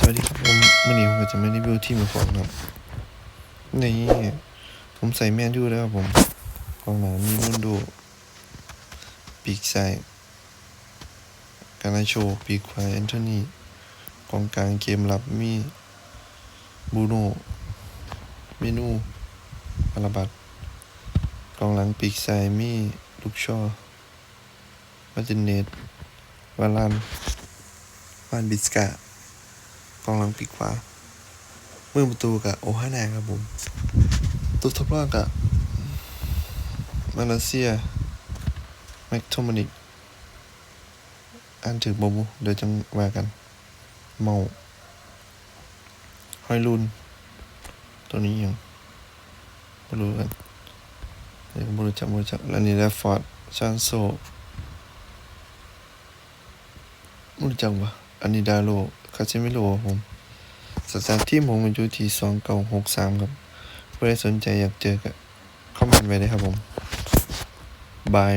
สวัสดีครับผมมื่อนี้ผมจะไมารีวิวที่มของครับนี่ผมใส่แมนยูแล้วครับผมกองหลังมีมุนโดปีกซ้ายกานาโชปีกขวาแอนโทนีกองกลางเกมรับมีบูโนเมนูอาราบัตกองหลังปีกซ้ายมีลูกชอมาตินเนตวาลานวานบิสกา องหลังปีกขวามือประตูกับโอฮานาครับผมตัวท็อปล่างกับมาเลเซียแม็กโทมานิกอันถือโบบูเดี๋ยวจังว่ากัน เมาฮอยลุนตัวนี้ยังไม่รู้กันเดี๋ยวไม่รู้จักไม่รู้จักแล้วนี่แลฟอร์ดชานโซไม่รู้จักวะอันนี้ดาโล คาเซมิโลครับผมสถานที่ผมอยู่ที่สองเก้าหกสามครับเพื่อสนใจอยากเจอก็คอมเมนต์ไว้ได้ครับผมบาย